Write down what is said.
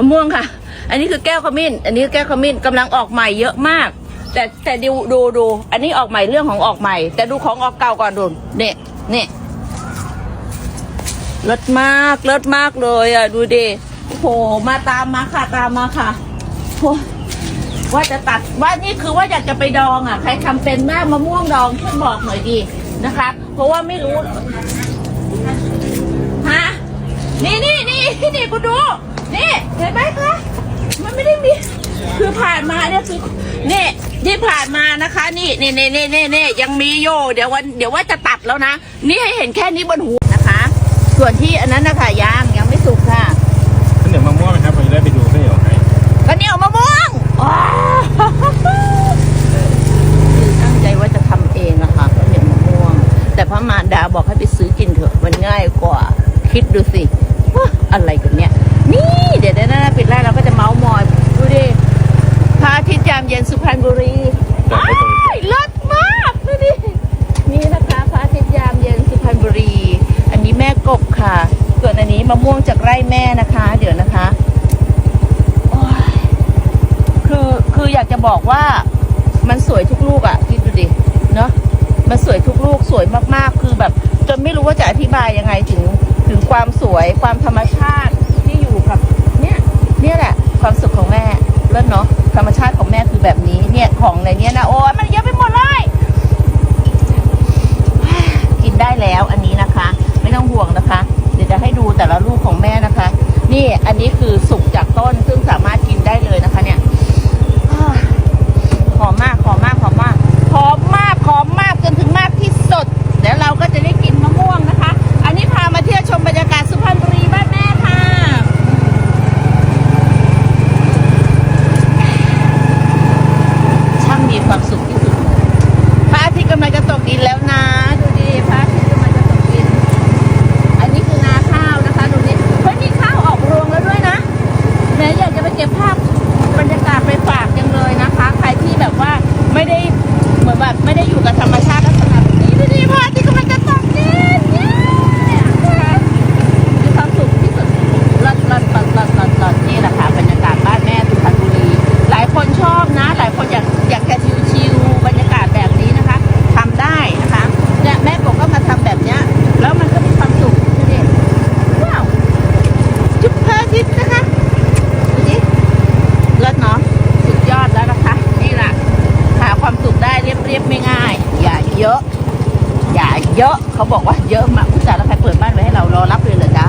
ะม่วงค่ะ อันนี้คือแก้วขมิ้น อันนี้แก้วขมิ้นกำลังออกใหม่เยอะมาก แต่แต่ดูดูดู อันนี้ออกใหม่เรื่องของออกใหม่ แต่ดูของออกเก่าก่อนดูเนี่ยเนี่ยเลิศมากเลิศมากเลยอะดูดิโอ้โหมาตามมาค่ะตามมาค่ะโอ้ว่าจะตัดว่านี่คือว่าอยากจะไปดองอะ ใครทำเป็นแม่มะม่วงดองช่วยบอกหน่อยดีนะคะ เพราะว่าไม่รู้ฮะนี่นี่นี่นี่กูดู นี่เห็นไหมคะมันไม่ได้มี คือผ่านมาเนี่ยคือนี่ที่ผ่านมานะคะ นี่นี่นี่นี่นี่นี่ยังมีโยเดี๋ยววันเดี๋ยวว่าจะตัดแล้วนะ นี่ให้เห็นแค่นี้บนหูนะคะ ส่วนที่อันนั้นนะคะยังยังไม่สุกค่ะข้าวเหนียวมะม่วงไหมครับผมจะได้ไปดูข้าวเหนียวให้ก็เหนียวมะม่วงว้าวตั้งใจว่าจะทำเองอะค่ะข้าวเหนียวมะม่วง แต่พระมารดาบอกให้ไปซื้อกินเถอะมันง่ายกว่า คิดดูสิว้า อะไรกันเนี่ย นี่เดี๋ยวนะปิดไล่เราก็จะเมาส์มอยดูดิพระอาทิตย์ยามเย็นสุพรรณบุรีอ้ายเลิศมากดูดินี่นะคะพระอาทิตย์ยามเย็นสุพรรณบุรี อันนี้แม่กบค่ะ ส่วนอันนี้มะม่วงจากไร่แม่นะคะ เดี๋ยวนะคะโอ๊ยคือคืออยากจะบอกว่ามันสวยทุกลูกอะ่ะคิดดูดิเนาะมันสวยทุกลูกสวยมากๆ คือแบบ จนไม่รู้ว่าจะอธิบายยังไงถึง ถึงความสวยความธรรมชาติที่อยู่กับเนี่ยเนี่ยแหละ ความสุขของแม่เลิศเนาะธรรมชาติของแม่คือแบบนี้เนี่ยของในเนี้ยนะโอ้ยมันเยอะไปหมดเลยกินได้แล้วอันนี้นะคะ ไม่ต้องห่วงนะคะ เดี๋ยวจะให้ดูแต่ละลูกของแม่นะคะ นี่อันนี้คือสุกจากต้นซึ่งสามารถกินได้เลยนะคะเนี่ยอ้าวหอมมากหอมมากหอมมากหอมมากหอมมากจนถึงมากที่สุดเดี๋ยวเราก็จะได้กินมะม่วงนะคะ อันนี้พามาเที่ยวชมบรรยากาศสุพรรณบุรีบ้านแม่ค่ะ ช่างมีความสุขที่สุด พระอาทิตย์กำลังจะตกดินแล้วนะ ดูดิพระอาทิตย์กำลังจะตกดิน อันนี้คือนาข้าวนะคะ ดูดิเฮ้ยมีข้าวออกรวงแล้วด้วยนะแม่อยากจะไปเก็บภาพบรรยากาศไปฝากจังเลยนะคะ ใครที่แบบว่าไม่ได้เหมือนแบบไม่ได้อยู่กับธรรมชาติลักษณะแบบนี้ดูดิพระอาทิตย์กำลังจะตกดินเย้นะคะมีความสุขที่สุดลดลดลดลดลดลดนี่แหละค่ะบรรยากาศบ้านแม่สุพรรณบุรี หลายคนชอบนะ หลายคนอยากอยากจะชิลๆบรรยากาศแบบนี้นะคะทำได้นะคะเนี่ยแม่ผมก็มาทำแบบเนี้ยแล้วมันก็มีความสุขดูดิว้าวจุ๊บพระอาทิตย์นะคะดูดิเลิศเนาะสุดยอดแล้วนะคะ นี่แหละหาความสุขได้เรียบเรียบไม่ง่าย อย่าเยอะ อย่าเยอะเขาบอกว่าเยอะมากอุตส่ายแล้วใครเปิดบ้านไว้ให้เรารอรับเลยเหรอจ๊ะ